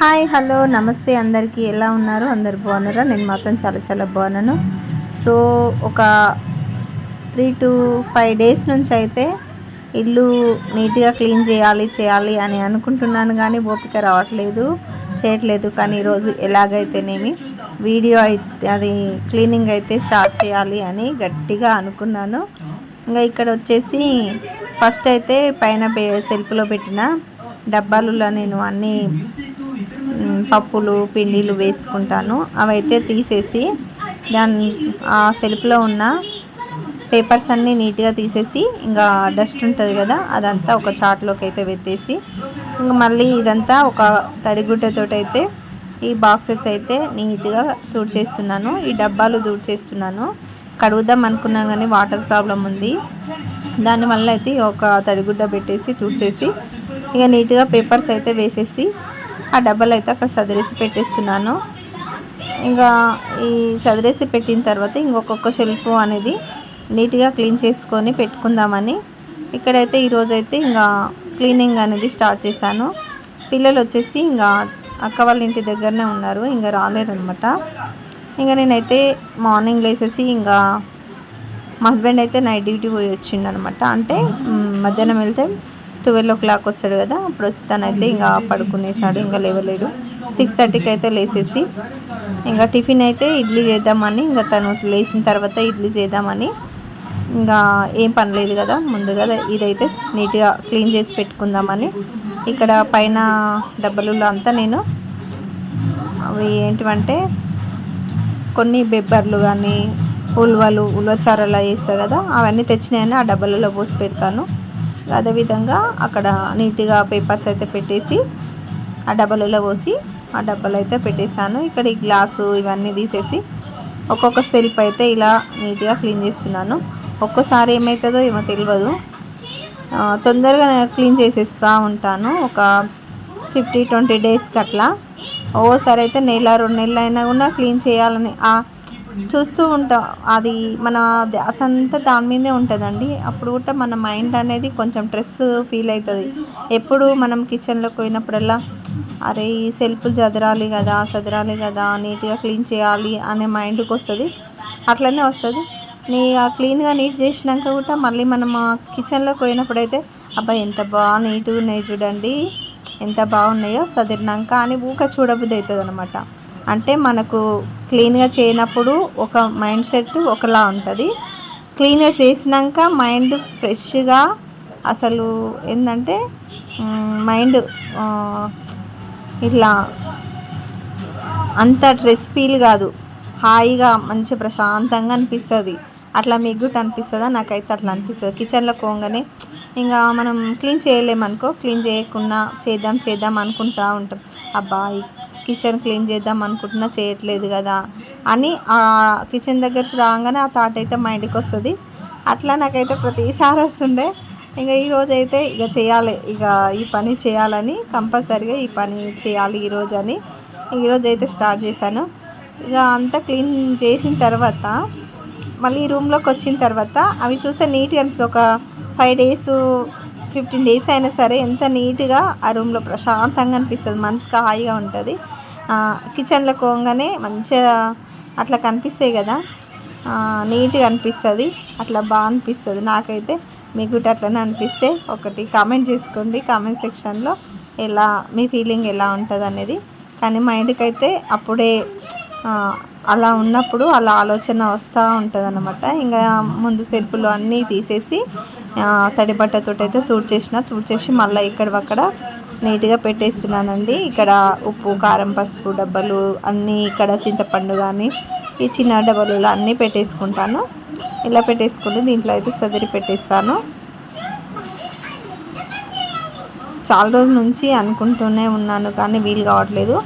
Hi hello నమస్తే. అందరికీ ఎలా ఉన్నారు? అందరు బాగున్నారా? నేను మాత్రం చాలా చాలా బాగున్నాను. సో ఒక త్రీ టు ఫైవ్ డేస్ నుంచి అయితే ఇల్లు నీట్గా క్లీన్ చేయాలి చేయాలి అని అనుకుంటున్నాను కానీ ఓపిక రావట్లేదు చేయట్లేదు. కానీ ఈరోజు ఎలాగైతేనేమి వీడియో అయితే అది క్లీనింగ్ అయితే స్టార్ట్ చేయాలి అని గట్టిగా అనుకున్నాను. ఇంకా ఇక్కడ వచ్చేసి ఫస్ట్ అయితే పైన సెల్ఫ్లో పెట్టిన డబ్బాలలో నేను అన్నీ పప్పులు పిండిలు వేసుకుంటాను. అవైతే తీసేసి దాని ఆ సెల్ఫ్లో ఉన్న పేపర్స్ అన్నీ నీట్గా తీసేసి ఇంకా డస్ట్ ఉంటుంది కదా అదంతా ఒక చాట్లోకి అయితే పెట్టేసి ఇంకా మళ్ళీ ఇదంతా ఒక తడిగుడ్డతో అయితే ఈ బాక్సెస్ అయితే నీట్గా తుడిచేస్తున్నాను ఈ డబ్బాలు తుడిచేస్తున్నాను కడుగుదాం అనుకున్నాను కానీ వాటర్ ప్రాబ్లం ఉంది. దానివల్ల అయితే ఒక తడిగుడ్డ పెట్టేసి తుడిచేసి ఇక నీట్గా పేపర్స్ అయితే వేసేసి ఆ డబ్బాలు అయితే అక్కడ సదిరేసి పెట్టేస్తున్నాను. ఇంకా ఈ సదిరేసి పెట్టిన తర్వాత ఇంకొక షెల్ఫ్ అనేది నీట్గా క్లీన్ చేసుకొని పెట్టుకుందామని ఇక్కడైతే ఈరోజైతే ఇంకా క్లీనింగ్ అనేది స్టార్ట్ చేశాను. పిల్లలు వచ్చేసి ఇంకా అక్క వాళ్ళ ఇంటి దగ్గరనే ఉన్నారు ఇంకా రాలేరనమాట. ఇంకా నేనైతే మార్నింగ్ లేసేసి ఇంకా మా హస్బెండ్ అయితే నైట్ డ్యూటీ పోయి వచ్చిండనమాట. అంటే మధ్యాహ్నం వెళ్తే ట్వెల్వ్ ఓ క్లాక్ వస్తాడు కదా అప్పుడు వచ్చి తనైతే ఇంకా పడుకునేసాడు ఇంకా లేవలేడు. సిక్స్ థర్టీకి అయితే లేసేసి ఇంకా టిఫిన్ అయితే ఇడ్లీ చేద్దామని ఇంకా తను లేచిన తర్వాత ఇడ్లీ చేద్దామని ఇంకా ఏం పని లేదు కదా ముందుగా ఇదైతే నీట్గా క్లీన్ చేసి పెట్టుకుందామని ఇక్కడ పైన డబ్బలలో అంతా నేను అవి ఏంటివంటే కొన్ని బెబ్బర్లు కానీ ఉల్వలు ఉల్వచారలా చేస్తా కదా అవన్నీ తెచ్చినాయని ఆ డబ్బాలలో పోసి పెడతాను. అదేవిధంగా అక్కడ నీట్గా పేపర్స్ అయితే పెట్టేసి ఆ డబ్బాలలో పోసి ఆ డబ్బాలు అయితే పెట్టేశాను. ఇక్కడ ఈ గ్లాసు ఇవన్నీ తీసేసి ఒక్కొక్క సెల్ఫ్ అయితే ఇలా నీట్గా క్లీన్ చేస్తున్నాను. ఒక్కోసారి ఏమవుతుందో ఏమో తెలియదు తొందరగా క్లీన్ చేసేస్తూ ఉంటాను. ఒక ఫిఫ్టీ ట్వంటీ డేస్కి అట్లా. ఓసారి అయితే నెల రెండు నెలలు అయినా కూడా క్లీన్ చేయాలని చూస్తూ ఉంటాం. అది మన ధ్యాస అంతా దాని మీదే ఉంటుందండి. అప్పుడు కూడా మన మైండ్ అనేది కొంచెం స్ట్రెస్ ఫీల్ అవుతుంది ఎప్పుడు మనం కిచెన్లోకి పోయినప్పుడల్లా అరే ఈ సెల్ఫ్లు చదరాలి కదా చదరాలి కదా నీట్గా క్లీన్ చేయాలి అనే మైండ్కి వస్తుంది. అట్లనే వస్తుంది. నీ ఆ క్లీన్గా నీట్ చేసినాక కూడా మళ్ళీ మనం కిచెన్లోకి పోయినప్పుడైతే అబ్బా ఎంత బాగా నీట్గా ఉన్నాయి చూడండి. ఎంత బాగున్నాయో సదిరినాక అని ఊక చూడబుద్ధి అవుతుంది అనమాట అంటే మనకు క్లీన్గా చేయనప్పుడు ఒక మైండ్ సెట్ ఒకలా ఉంటుంది. క్లీన్గా చేసినాక మైండ్ ఫ్రెష్గా అసలు ఏంటంటే మైండ్ ఇట్లా అంత స్ట్రెస్ ఫీల్ కాదు. హాయిగా మంచి ప్రశాంతంగా అనిపిస్తుంది. అట్లా మీకు కూడా అనిపిస్తుందా? నాకైతే అట్లా అనిపిస్తుంది. కిచెన్లో పోగానే ఇంకా మనం క్లీన్ చేయలేమనుకో క్లీన్ చేయకుండా చేద్దాం చేద్దాం అనుకుంటా ఉంటాం. అబ్బాయి కిచెన్ క్లీన్ చేద్దాం అనుకుంటున్నా చేయట్లేదు కదా అని కిచెన్ దగ్గరికి రాగానే ఆ థాట్ అయితే మైండ్కి వస్తుంది. అట్లా నాకైతే ప్రతిసారి వస్తుండే. ఇంకా ఈరోజు అయితే ఇక చేయాలి ఇక ఈ పని చేయాలని కంపల్సరిగా ఈ పని చేయాలి ఈరోజు అని ఈరోజు అయితే స్టార్ట్ చేశాను. ఇక అంతా క్లీన్ చేసిన తర్వాత మళ్ళీ రూమ్లోకి వచ్చిన తర్వాత అవి చూస్తే నీట్గా అనిపిస్తుంది. ఒక ఫైవ్ డేస్ ఫిఫ్టీన్ డేస్ అయినా సరే ఎంత నీట్గా ఆ రూమ్లో ప్రశాంతంగా అనిపిస్తుంది. మనసుకు హాయిగా ఉంటుంది. కిచెన్లో పోగానే మంచిగా అట్లా కనిపిస్తాయి కదా నీట్గా అనిపిస్తుంది. అట్లా బాగా అనిపిస్తుంది. నాకైతే మీకు కూడా అట్లనే అనిపిస్తే ఒకటి కామెంట్ చేసుకోండి. కామెంట్ సెక్షన్లో ఎలా మీ ఫీలింగ్ ఎలా ఉంటుంది అనేది. కానీ మైండ్కి అయితే అప్పుడే అలా ఉన్నప్పుడు అలా ఆలోచన వస్తూ ఉంటుంది అనమాట ఇంకా ముందు సెల్ఫ్లు అన్నీ తీసేసి తడి బట్టతో అయితే తుడిచేసిన తుడిచేసి మళ్ళీ ఇక్కడ అక్కడ నీట్గా పెట్టేస్తున్నానండి. ఇక్కడ ఉప్పు కారం పసుపు డబ్బాలు అన్నీ ఇక్కడ చింతపండు కానీ ఈ చిన్న డబ్బాలు అన్నీ పెట్టేసుకుంటాను. ఇలా పెట్టేసుకుని దీంట్లో అయితే సదిరి పెట్టేస్తాను. చాలా రోజుల నుంచి అనుకుంటూనే ఉన్నాను కానీ వీలు కావట్లేదు.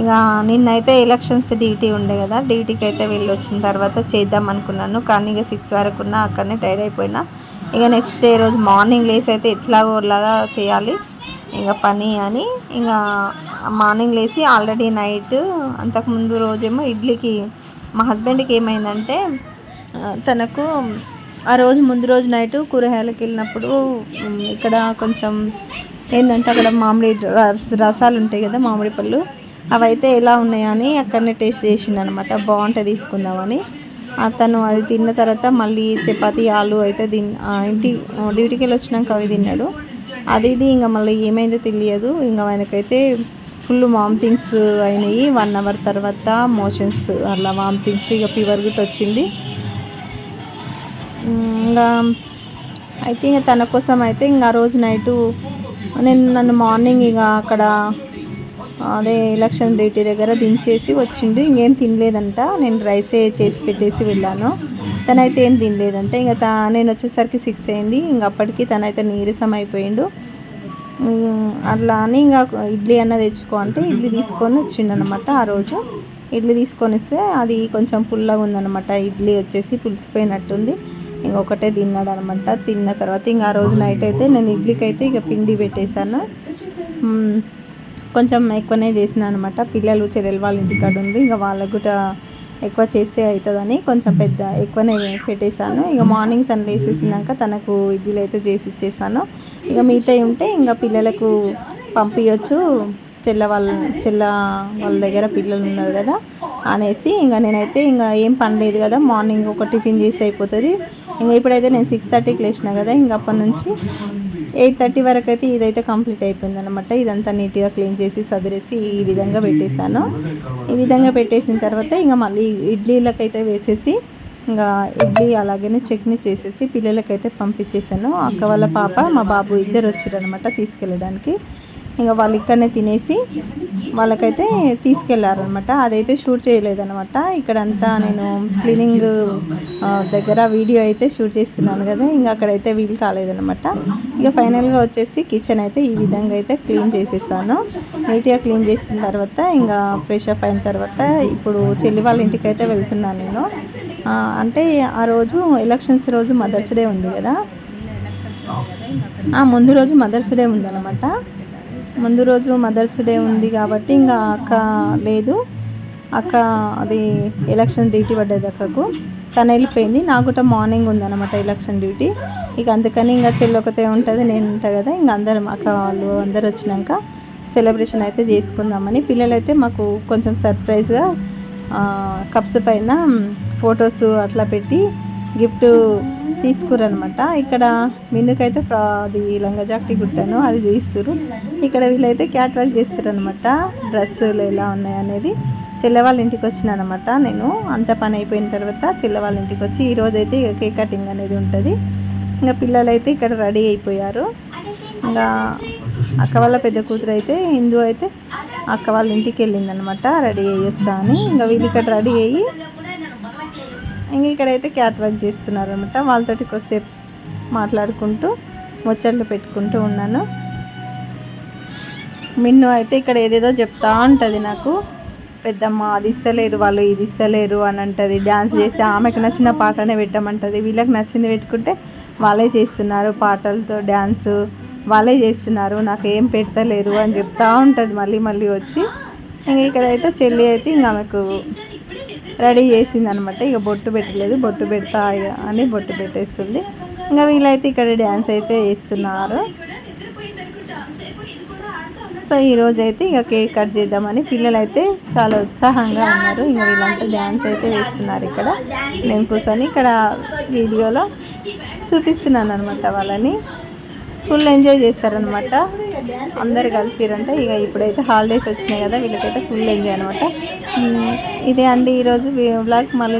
ఇక నిన్నైతే ఎలక్షన్స్ డ్యూటీ ఉండే కదా డ్యూటీకి అయితే వెళ్ళి వచ్చిన తర్వాత చేద్దాం అనుకున్నాను. కానీ ఇక సిక్స్ వరకు ఉన్న అక్కడనే టైర్డ్ అయిపోయినా. ఇక నెక్స్ట్ డే రోజు మార్నింగ్ లేసి అయితే ఎట్లాగోలాగా చేయాలి? ఇంకా పని అని ఇంకా మార్నింగ్ లేసి ఆల్రెడీ నైట్ అంతకుముందు రోజేమో ఇడ్లీకి మా హస్బెండ్కి ఏమైందంటే తనకు ఆ రోజు ముందు రోజు నైట్ కూరగాయలకు వెళ్ళినప్పుడు ఇక్కడ కొంచెం ఏంటంటే అక్కడ మామిడి రస- రసాలు ఉంటాయి కదా మామిడి పళ్ళు అవైతే ఎలా ఉన్నాయని అక్కడనే టేస్ట్ చేసిండనమాట అనమాట తీసుకుందామని. అతను అది తిన్న తర్వాత మళ్ళీ చపాతీ ఆలు అయితే తిన్ ఇంటి డ్యూటీకి వెళ్ళి వచ్చినాక అవి తిన్నాడు. అది ఇది ఇంకా మళ్ళీ ఏమైందో తెలియదు. ఇంకా ఆయనకైతే ఫుల్ వామిటింగ్స్ అయినాయి. వన్ అవర్ తర్వాత మోషన్స్ అలా వామిటింగ్స్ ఇక ఫీవర్ గిట్ వచ్చింది. ఇంకా అయితే ఇంకా తన కోసం అయితే ఇంకా ఆ రోజు నైటు నేను నన్ను మార్నింగ్ ఇక అక్కడ అదే ఎలక్షన్ డ్యూటీ దగ్గర దించేసి వచ్చిండు. ఇంకేం తినలేదంట. నేను రైసే చేసి పెట్టేసి వెళ్ళాను. తనైతే ఏం తినలేదంట. ఇంకా తా నేను వచ్చేసరికి సిక్స్ అయింది. ఇంక అప్పటికి తనైతే నీరసం అయిపోయిండు. అట్లా అని ఇంకా ఇడ్లీ అన్న తెచ్చుకో అంటే ఇడ్లీ తీసుకొని వచ్చిండనమాట ఆ రోజు. ఇడ్లీ తీసుకొని వస్తే అది కొంచెం పుల్లగా ఉందన్నమాట. ఇడ్లీ వచ్చేసి పులిసిపోయినట్టుంది. ఇంకొకటే తిన్నాడు అనమాట తిన్న తర్వాత ఇంకా ఆ రోజు నైట్ అయితే నేను ఇడ్లీకి అయితే ఇక పిండి పెట్టేశాను. కొంచెం ఎక్కువనే చేసిన అనమాట పిల్లలు చెల్లెలు వాళ్ళ ఇంటికాడ ఉండి ఇంకా వాళ్ళకు కూడా ఎక్కువ చేస్తే అవుతుందని కొంచెం పెద్ద ఎక్కువనే పెట్టేశాను. ఇక మార్నింగ్ తను వేసేసినాక తనకు ఇడ్లీలు అయితే చేసి ఇచ్చేసాను. ఇక మిగతా ఉంటే ఇంకా పిల్లలకు పంపించవచ్చు చెల్ల వాళ్ళ చెల్ల వాళ్ళ దగ్గర పిల్లలు ఉన్నారు కదా అనేసి ఇంకా నేనైతే ఇంకా ఏం పని లేదు కదా మార్నింగ్ ఒక టిఫిన్ చేసి అయిపోతుంది. ఇంకా ఇప్పుడైతే నేను సిక్స్ థర్టీకి లేచిన కదా ఇంకా అప్పటి నుంచి ఎయిట్ థర్టీ వరకు అయితే ఇదైతే కంప్లీట్ అయిపోయింది అనమాట ఇదంతా నీట్గా క్లీన్ చేసి సదిరేసి ఈ విధంగా పెట్టేశాను. ఈ విధంగా పెట్టేసిన తర్వాత ఇంకా మళ్ళీ ఇడ్లీలకైతే వేసేసి ఇంకా ఇడ్లీ అలాగనే చట్నీ చేసేసి పిల్లలకైతే పంపించేసాను అక్క వాళ్ళ పాప మా బాబు ఇద్దరు వచ్చారనమాట తీసుకెళ్ళడానికి. ఇంకా వాళ్ళు ఇక్కడనే తినేసి వాళ్ళకైతే తీసుకెళ్ళారనమాట అదైతే షూట్ చేయలేదనమాట ఇక్కడంతా నేను క్లీనింగ్ దగ్గర వీడియో అయితే షూట్ చేస్తున్నాను కదా ఇంకా అక్కడైతే వీలు కాలేదనమాట ఇక ఫైనల్గా వచ్చేసి కిచెన్ అయితే ఈ విధంగా అయితే క్లీన్ చేసేసాను. నీట్గా క్లీన్ చేసిన తర్వాత ఇంకా ఫ్రెష్ అప్ అయిన తర్వాత ఇప్పుడు చెల్లి వాళ్ళ ఇంటికి అయితే వెళ్తున్నాను నేను. అంటే ఆ రోజు ఎలక్షన్స్ రోజు మదర్స్ డే ఉంది కదా. ముందు రోజు మదర్స్ డే ఉందన్నమాట. ముందు రోజు మదర్స్ డే ఉంది కాబట్టి ఇంకా అక్క లేదు. అక్క అది ఎలక్షన్ డ్యూటీ పడ్డది అక్కకు. తను వెళ్ళిపోయింది. నాకు కూడా మార్నింగ్ ఉందన్నమాట ఎలక్షన్ డ్యూటీ. ఇక అందుకని ఇంకా చెల్లొకతే ఉంటుంది నేను ఉంటా కదా. ఇంకా అందరం అక్క వాళ్ళు అందరు వచ్చినాక సెలబ్రేషన్ అయితే చేసుకుందామని. పిల్లలైతే మాకు కొంచెం సర్ప్రైజ్గా కప్స్ పైన ఫొటోస్ అట్లా పెట్టి గిఫ్ట్ తీసుకురనమాట. ఇక్కడ మిన్నుకైతే అది లంగా జాకెట్ కుట్టాను అది చేస్తారు ఇక్కడ వీళ్ళైతే క్యాట్ వర్క్ చేస్తారనమాట డ్రెస్సులు ఎలా ఉన్నాయి అనేది ఇంటికి వచ్చినానమాట నేను. అంత పని అయిపోయిన తర్వాత చెల్లవాళ్ళ ఇంటికి వచ్చి ఈరోజు అయితే కేక్ కటింగ్ అనేది ఉంటుంది. ఇంకా పిల్లలు అయితే ఇక్కడ రెడీ అయిపోయారు. ఇంకా అక్క వాళ్ళ పెద్ద కూతురు అయితే హిందూ అయితే అక్క వాళ్ళ ఇంటికి వెళ్ళిందనమాట. రెడీ అయ్యి వస్తా అని. ఇంకా వీళ్ళు ఇక్కడ రెడీ అయ్యి ఇంక ఇక్కడైతే క్యాట్ వర్క్ చేస్తున్నారు అనమాట వాళ్ళతోటి కొద్దిసేపు మాట్లాడుకుంటూ ముచ్చట్లు పెట్టుకుంటూ ఉన్నాను. మిన్ను అయితే ఇక్కడ ఏదేదో చెప్తా ఉంటుంది నాకు. పెద్దమ్మ అది ఇస్తలేరు వాళ్ళు ఇది ఇస్తలేరు అని అంటుంది. డ్యాన్స్ చేస్తే ఆమెకు నచ్చిన పాటనే పెట్టమంటుంది. వీళ్ళకి నచ్చింది పెట్టుకుంటే వాళ్ళే చేస్తున్నారు పాటలతో డ్యాన్స్ వాళ్ళే చేస్తున్నారు నాకు ఏం పెడతలేరు అని చెప్తా ఉంటుంది మళ్ళీ మళ్ళీ వచ్చి. ఇంక ఇక్కడైతే చెల్లి అయితే ఇంక ఆమెకు రెడీ చేసింది అనమాట ఇక బొట్టు పెట్టలేదు. బొట్టు పెడతా అని బొట్టు పెట్టేస్తుంది. ఇంకా వీళ్ళైతే ఇక్కడ డ్యాన్స్ అయితే వేస్తున్నారు సో ఈ రోజు అయితే ఇక కేక్ కట్ చేద్దామని పిల్లలు అయితే చాలా ఉత్సాహంగా ఉన్నారు. ఇంకా వీళ్ళంతా డ్యాన్స్ అయితే వేస్తున్నారు ఇక్కడ. నేను కూర్చొని ఇక్కడ వీడియోలో చూపిస్తున్నాను అనమాట వాళ్ళని. ఫుల్ ఎంజాయ్ చేస్తారనమాట అందరు కలిసిరంటే ఇక ఇప్పుడైతే హాలిడేస్ వచ్చినాయి కదా వీళ్ళకైతే ఫుల్ ఎంజాయ్ అనమాట ఇదే అండి ఈరోజు బ్లాగ్ మళ్ళీ